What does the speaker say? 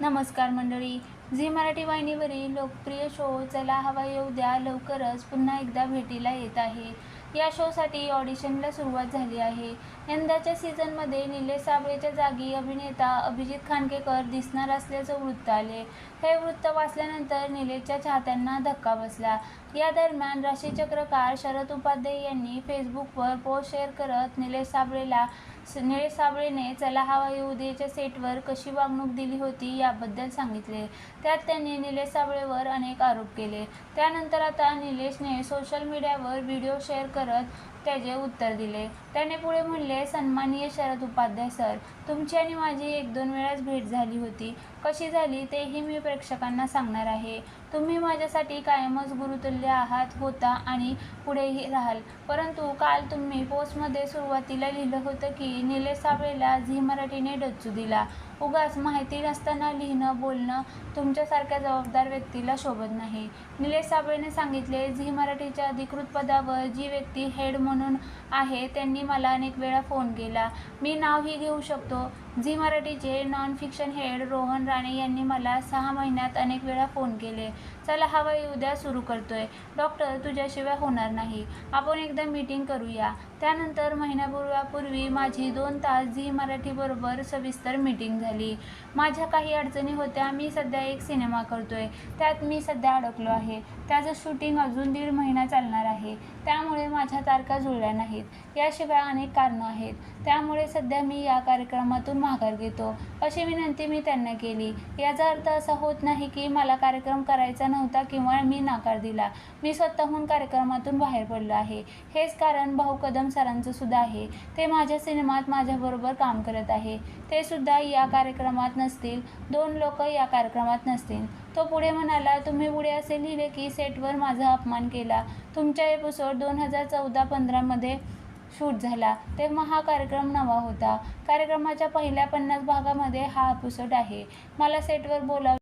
नमस्कार मंडळी. झी मराठी वाहिनीवरील लोकप्रिय शो चला हवा येऊ द्या लवकरच पुन्हा एकदा भेटीला येत आहे. या शोसाठी ऑडिशनला सुरुवात झाली आहे. यंदाच्या सीझनमध्ये निलेश साबळेच्या जागी अभिनेता अभिजित खानकेकर दिसणार असल्याचं वृत्त आले. हे वृत्त वाचल्यानंतर निलेशच्या चाहत्यांना धक्का बसला. या दरम्यान राशीचक्रकार शरद उपाध्ये यांनी फेसबुकवर पोस्ट शेअर करत निलेश साबळेला निलेश साबळेने चला हवा येऊ देच्या सेटवर कशी वागणूक दिली होती याबद्दल सांगितले. त्यात त्यांनी निलेश साबळेवर अनेक आरोप केले. त्यानंतर आता निलेशने सोशल मीडियावर व्हिडिओ शेअर करत त्याचे उत्तर दिले. त्याने पुढे म्हणले सन्माननीय शरद उपाध्याय सर तुमची आणि माझी एक दोन वेळाच भेट झाली होती. कशी झाली तेही मी प्रेक्षकांना सांगणार आहे. तुम्ही माझ्यासाठी कायमच गुरुतुल्य आहात होता आणि पुढेही राहाल. परंतु काल तुम्ही पोस्टमध्ये सुरुवातीला लिहिलं होतं की निलेश साबळेला झी मराठीने डच्चू दिला. उगाच माहिती नसताना लिहिणं बोलणं तुम तुमच्यासारख्या जबाबदार व्यक्तीला शोभत नाही. निलेश साबळेने सांगितले झी मराठीच्या अधिकृत पदावर जी व्यक्ती हेड म्हणून आहे त्यांनी मला अनेक वेळा फोन केला. मी नावही घेऊ शकतो झी मराठीचे non fiction head Rohan Rane यांनी मला सहा महिन्यात अनेक वेळा फोन केले. चला हवाई उद्या सुरू करतोय. डॉक्टर तुझ्याशिवाय होणार नाही. आपण एकदा मीटिंग करूया. त्यानंतर महिन्यापूर्वापूर्वी माझी दोन तास झी मराठीबरोबर सविस्तर मीटिंग झाली. माझ्या काही अडचणी होत्या मी सध्या एक सिनेमा करतोय. त्यात मी सध्या अडकलो आहे. त्याचं शूटिंग अजून दीड महिना चालणार आहे. त्यामुळे माझ्या तारखा जुळल्या नाहीत. याशिवाय अनेक कारणं आहेत. त्यामुळे सध्या मी या कार्यक्रमातून माघार घेतो. अशी विनंती मी त्यांना केली. याचा अर्थ असा होत नाही की मला कार्यक्रम करायचा नव्हता किंवा मी नकार दिला. मी स्वतःहून कार्यक्रमातून बाहेर पडलो आहे. हेच कारण भाऊ कदम सरांचं सुद्धा आहे. ते माझ्या सिनेमात माझ्याबरोबर काम करत आहे. ते सुद्धा या कार्यक्रमात नसतील. दोन लोक या कार्यक्रमात नसतील. तो पुढे म्हणाला तुम्ही पुढे असे लिहिले की सेटवर माझा अपमान केला. तुमच्या एपिसोड दोन हजार चौदा पंधरामध्ये शूट झाला तेव्हा हा कार्यक्रम नवा होता. कार्यक्रमाच्या पहिल्या पन्नास भागामध्ये हा एपिसोड आहे. मला सेटवर बोलाव